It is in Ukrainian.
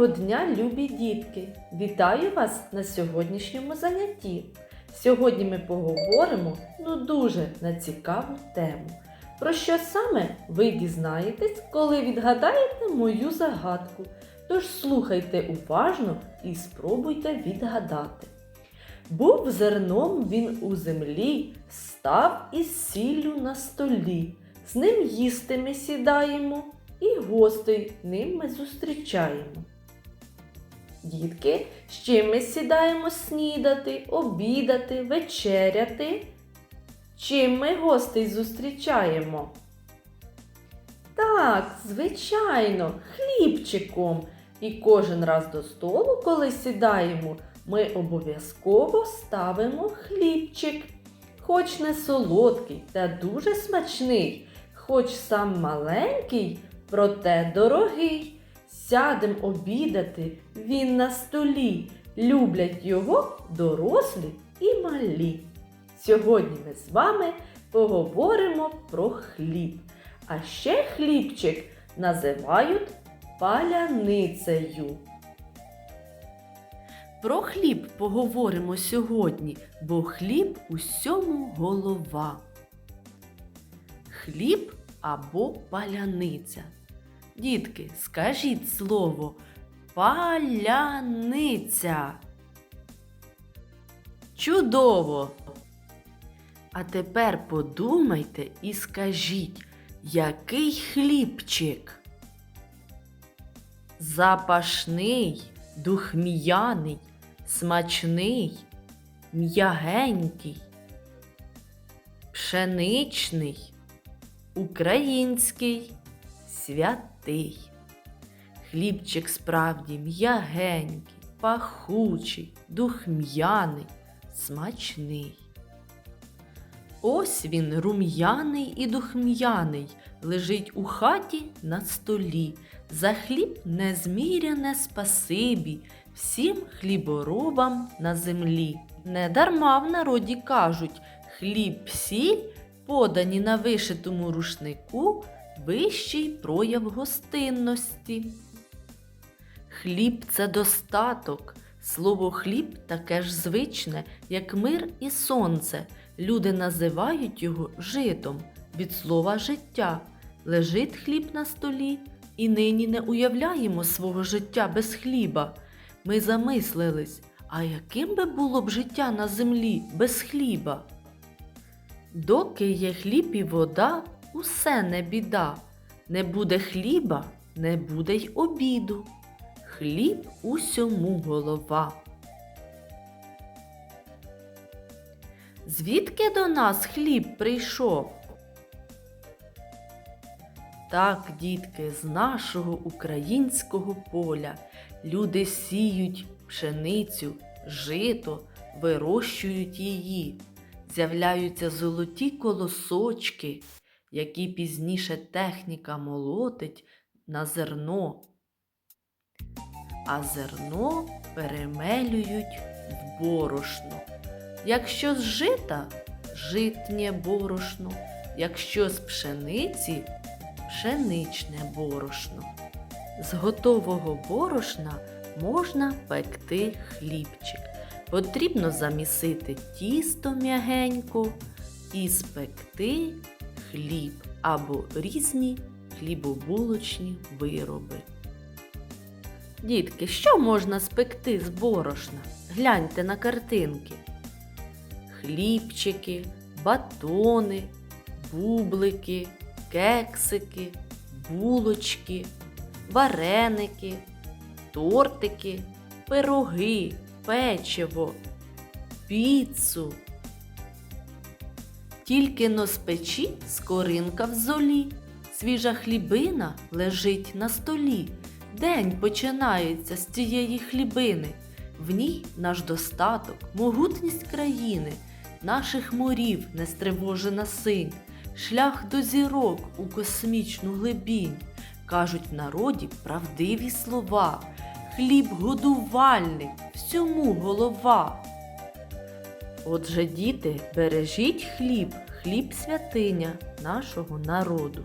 Доброго дня, любі дітки! Вітаю вас на сьогоднішньому занятті. Сьогодні ми поговоримо ну дуже на цікаву тему. Про що саме ви дізнаєтесь, коли відгадаєте мою загадку. Тож слухайте уважно і спробуйте відгадати. Був зерном він у землі, став із сіллю на столі. З ним їсти ми сідаємо, і гостей ним ми зустрічаємо. Дітки, з чим ми сідаємо снідати, обідати, вечеряти? Чим ми гостей зустрічаємо? Так, звичайно, хлібчиком. І кожен раз до столу, коли сідаємо, ми обов'язково ставимо хлібчик. Хоч не солодкий та дуже смачний, хоч сам маленький, проте дорогий. Сядем обідати він на столі. Люблять його дорослі і малі. Сьогодні ми з вами поговоримо про хліб. А ще хлібчик називають паляницею. Про хліб поговоримо сьогодні, бо хліб усьому голова. Хліб або паляниця. Дітки, скажіть слово паляниця. Чудово! А тепер подумайте і скажіть, який хлібчик? Запашний, духм'яний, смачний, м'ягенький, пшеничний, український, святий. Хлібчик справді м'ягенький, пахучий, духм'яний, смачний. Ось він рум'яний і духм'яний, лежить у хаті на столі. За хліб незміряне спасибі всім хліборобам на землі. Недарма в народі кажуть, хліб сіль, подані на вишитому рушнику, вищий прояв гостинності. Хліб це достаток. Слово хліб таке ж звичне, як мир і сонце. Люди називають його житом від слова життя. Лежить хліб на столі, і нині не уявляємо свого життя без хліба. Ми замислились, а яким би було б життя на землі без хліба? Доки є хліб і вода, усе не біда. Не буде хліба, не буде й обіду. Хліб усьому голова. Звідки до нас хліб прийшов? Так, дітки, з нашого українського поля люди сіють пшеницю, жито, вирощують її. З'являються золоті колосочки, які пізніше техніка молотить на зерно. А зерно перемелюють в борошно. Якщо з жита житнє борошно, якщо з пшениці пшеничне борошно. З готового борошна можна пекти хлібчик. Потрібно замісити тісто м'ягенько і спекти хліб або різні хлібобулочні вироби. Дітки, що можна спекти з борошна? Гляньте на картинки. Хлібчики, батони, бублики, кексики, булочки, вареники, тортики, пироги, печиво, піцу. Тільки но з печі скоринка в золі, свіжа хлібина лежить на столі. День починається з цієї хлібини. В ній наш достаток, могутність країни, наших морів нестривожена синь, шлях до зірок у космічну глибінь. Кажуть в народі правдиві слова. Хліб годувальник, всьому голова. Отже, діти, бережіть хліб, хліб святиня нашого народу.